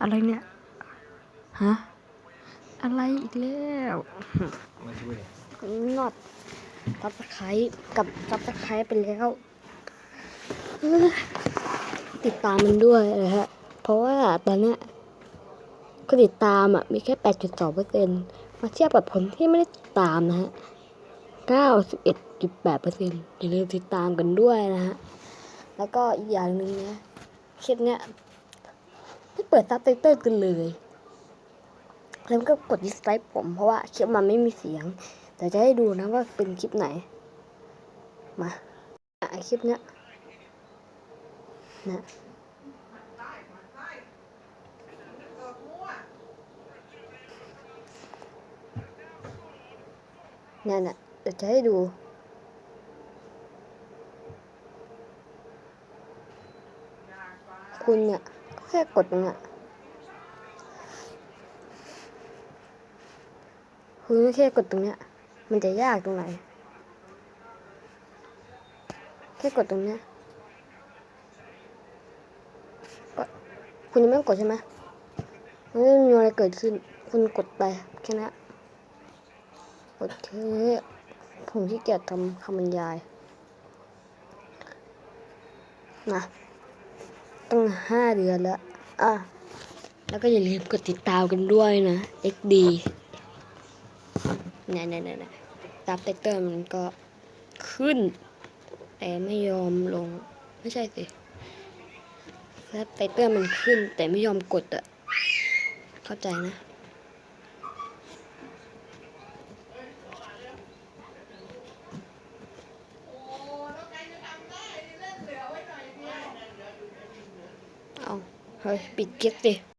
อะไรเนี่ยฮะอะไรอีกแล้วนอดซับสไครกับซับสไครไปแล้วเอ้ยติดตามมันด้วยนะฮะ เพราะว่าตอนเนี้ยคนติดตามอะมีแค่ 8.2เปอร์เซ็นมาเทียบกับผลที่ไม่ได้ติดตามนะฮะ 91.8เปอร์เซ็นอย่าลืมติดตามกันด้วยนะฮะ แล้วก็อีกอย่างหนึ่งนะ คลิปเนี้ยไม่เปิดซับไตเติลกันเลย แล้วก็กดดิสไลค์ผมเพราะว่าคลิปมันไม่มีเสียง แต่จะให้ดูนะว่าเป็นคลิปไหน มาไอคลิปเนี้ยนะเนี่ยนะเดี๋ยวจะให้ดู คุณเนี่ยแค่กดตรงเนี้ยคุณแค่กดตรงเนี้ย มันจะยากตรงไหน แค่กดตรงเนี้ยก็คุณยังไม่กดใช่ไหมมันไม่มีอะไรเกิดขึ้น คุณกดไปแค่นั้นโอเคผมที่เกียจทำคำบรรยาย นะ ตั้งห้าเดือนแล้ว อะ แล้วก็อย่าลืมกดติดตามกันด้วยนะ XD เนี่ยเนี่ยเนี่แน่ดับไตเติลมันก็ขึ้น แต่ไม่ยอมลง ไม่ใช่สิแล้ไตเติลมันขึ้น แต่ไม่ยอมกดอะเข้าใจนะ เอาเฮ้ยปิดเก็ตสิ